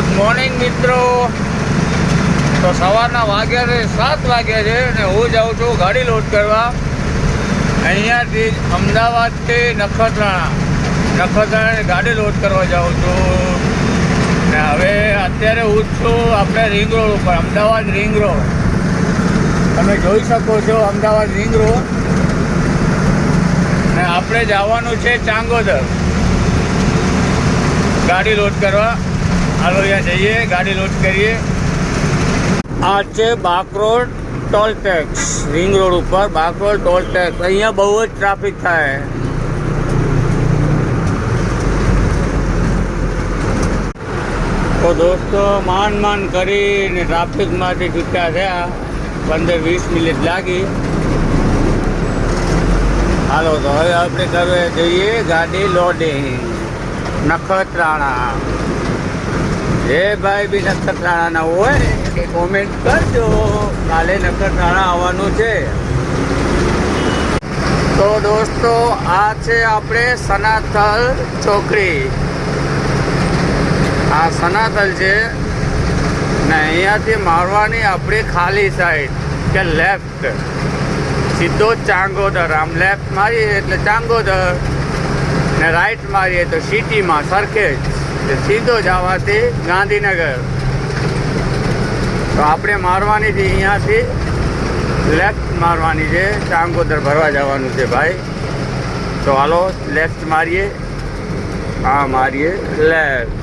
Good morning મિત્રો. તો સવારના વાગ્યા સાત વાગ્યા છે અને હું જાઉં છું ગાડી લોડ કરવા. અહીંયાથી અમદાવાદથી નખત્રાણા. નખત્રાણા ગાડી લોડ કરવા જાઉં છું. ને હવે અત્યારે હું છું આપણે રિંગ રોડ ઉપર, અમદાવાદ રિંગ રોડ. તમે જોઈ શકો છો અમદાવાદ રિંગ રોડ. ને આપણે જવાનું છે ચાંગોદર. ગાડી લોડ કરવા. હાલો, અહીંયા જઈએ, ગાડી લોડ કરીએ. આ છે Bakrod toll tax, ring road ઉપર બાકરોડ ટોલ ટેક્સ. અહીંયા બહુ જ ટ્રાફિક થાય. તો દોસ્તો, માંડ માંડ કરીને ટ્રાફિકમાંથી છૂટ્યા થયા. પંદર વીસ મિનિટ લાગી. હાલો, તો હવે આપણે કરવા જઈએ, ગાડી લોડિંગ. નખત્રાણા. જે ભાઈ બી નખત્રાણાના હોય એ કોમેન્ટ કરજો. કાલે નખત્રાણા આવવાનું છે. તો દોસ્તો, આ છે આપણે સનાથલ ચોકડી આ સનાથલ છે ને અહીંયાથી મારવાની આપણી ખાલી સાઈડ કે લેફ્ટ સીધો ચાંગોદર, આમ લેફ્ટ મારીએ એટલે ચાંગોદર ને રાઈટ મારીએ તો સિટીમાં સરખેજ. સીધો જવાથી ગાંધીનગર. તો આપણે મારવાની છે અહીંયાથી લેફ્ટ મારવાની છે ચાંગોદર ભરવા જવાનું છે ભાઈ. તો હાલો લેફ્ટ મારીએ. હા, મારીએ. લેફ્ટ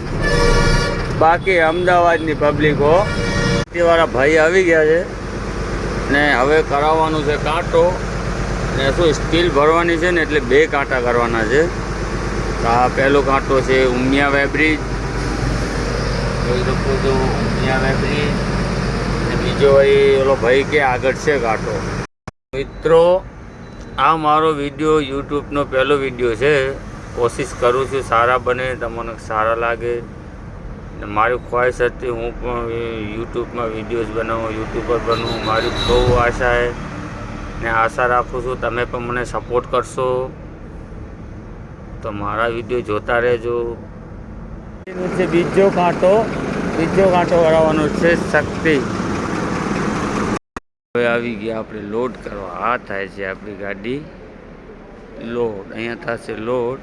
બાકી અમદાવાદની પબ્લિકો વાળા ભાઈ આવી ગયા છે. ને હવે કરાવવાનું છે કાંટો. ને શું સ્ટીલ ભરવાની છે ને એટલે બે કાંટા કરવાના છે. આ પહેલો કાંટો છે ઉમિયા વેબ્રિજ જોઈ શકો છો ઉમિયા વેબ્રિજ ને બીજો ભાઈ ઓલો ભાઈ કે આગળ છે કાંટો મિત્રો, આ મારો વીડિયો યુટ્યુબનો પહેલો વીડિયો છે. કોશિશ કરું છું સારા બને, તમને સારા લાગે. મારી ખ્વાહિશ હતી હું પણ યુટ્યુબમાં વિડીયોઝ બનાવું યુટ્યુબર બનું મારી બહુ આશા છે ને આશા રાખું છું તમે પણ મને સપોર્ટ કરશો. તો મારા વીડિયો જોતા રહેજો. છે બીજો કાંટો બીજો કાંટો વળાવવાનો છે શક્તિ. હવે આવી ગયા આપણે લોડ કરવા. આ થાય છે આપણી ગાડી લોડ. અહીંયા થશે લોડ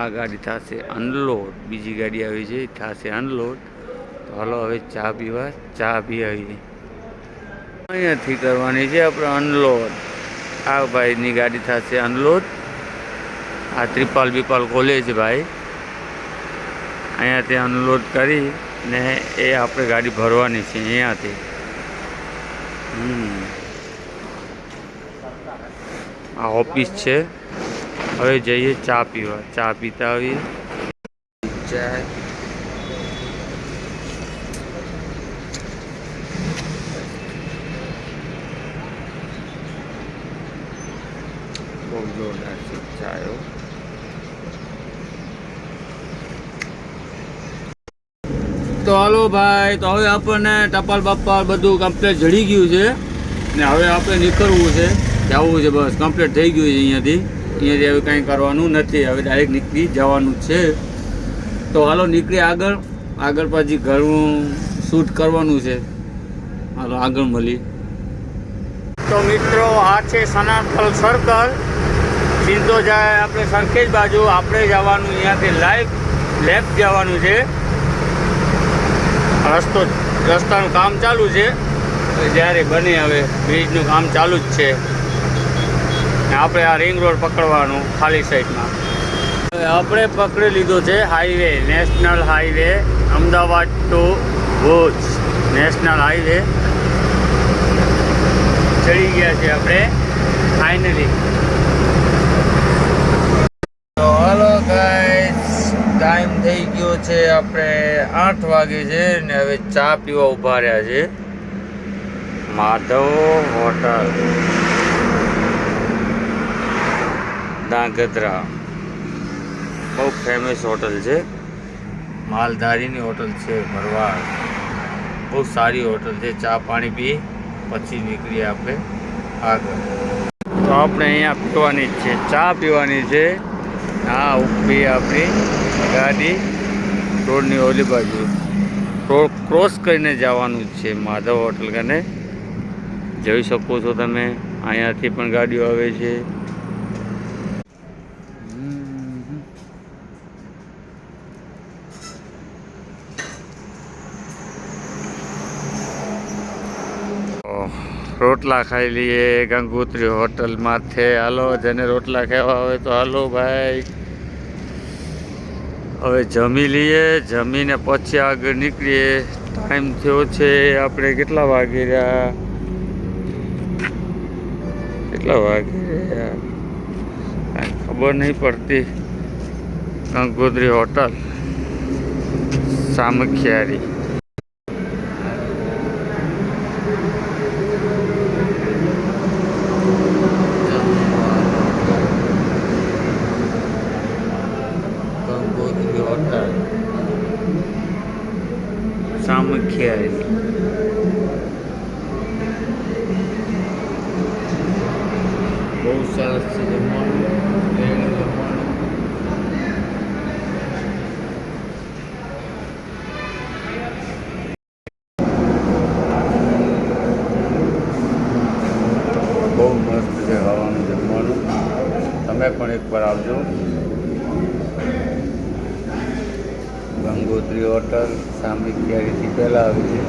આ ગાડી થશે અનલોડ. બીજી ગાડી આવી છે થશે અનલોડ. તો હાલો હવે ચા પીવા ચા પી આવી અહીંયાથી કરવાની છે આપણે અનલોડ. આ ભાઈની ગાડી થશે અનલોડ. આ ત્રિપાલ બીપાલ કોલેજ ભાઈ. અહીંયાથી અનલોડ કરી ને એ આપણે ગાડી ભરવાની છે, અહીંયાથી. આ ઓફિસ છે. હવે જઈએ ચા પીવા. ચા પીતા આવીએ. ચા બહુ જોરદાર છે ચાયો. તો હાલો ભાઈ, તો હવે આપણને ટપાલ બપ્પાલ બધું કમ્પ્લીટ જડી ગયું છે. ને હવે આપણે નીકળવું છે. જવું છે બસ કમ્પ્લીટ થઈ ગયું છે અહીંયાથી. અહીંયાથી હવે કંઈ કરવાનું નથી, હવે ડાયરેક્ટ નીકળી જવાનું છે. તો હાલો નીકળી આગળ. આગળ પછી ઘરનું શૂટ કરવાનું છે. હાલો, આગળ મળી તો મિત્રો, આ છે સનાથલ સર્કલ સીધો જાય આપણે સરખેજ બાજુ. આપણે જવાનું અહીંયાથી લાઈવ લેફ્ટ જવાનું છે. રસ્તો રસ્તાનું કામ ચાલુ છે. જ્યારે બને હવે બ્રિજનું કામ ચાલુ જ છે. આપણે આ રિંગ રોડ પકડવાનું ખાલી સાઈડમાં. આપણે પકડી લીધો છે highway, national highway, Ahmedabad to Bhuj. National highway. ચડી ગયા છે આપણે, ફાઇનલી તો હાલો ગાઈસ ટાઈમ થઈ ગયો છે, આપણે આઠ વાગે છે ને હવે ચા પીવા ઊભા રહ્યા છે. માધવ હોટલ. ડાંગધ્રા બહુ ફેમસ હોટલ છે. માલધારીની હોટલ છે, ભરવાડ. બહુ સારી હોટલ છે. ચા પાણી પી પછી નીકળીએ આપણે આગળ. તો આપણે અહીંયા પીવાની છે. ચા પીવાની છે. આ ઉપી આપણી. ગાડી રોડની ઓલી બાજુ. રોડ ક્રોસ કરીને જવાનું છે માધવ હોટલ કને જોઈ શકો છો તમે. અહીંયાથી પણ ગાડીઓ આવે છે. રોટલા ખાઈ લઈએ ગંગોત્રી હોટલમાંથી માથે. હાલો, જેને રોટલા ખાવા હોય તો હાલો ભાઈ. હવે જમી લઈએ, જમીને પછી આગળ નીકળીએ. ટાઈમ થયો છે, આપણે કેટલા વાગી રહ્યા? કેટલા વાગી રહ્યા? કાંઈ ખબર નહીં પડતી. ગંગોત્રી હોટલ, સામખિયારી ગંગોત્રી હોટલ સામખિયારી બહુ સરસ છે જમવાનું બહુ મસ્ત છે હવાનું જમવાનું. તમે પણ એકવાર આવજો. ગંગોત્રી હોટલ સામી ક્યારેથી પહેલાં આવી છે.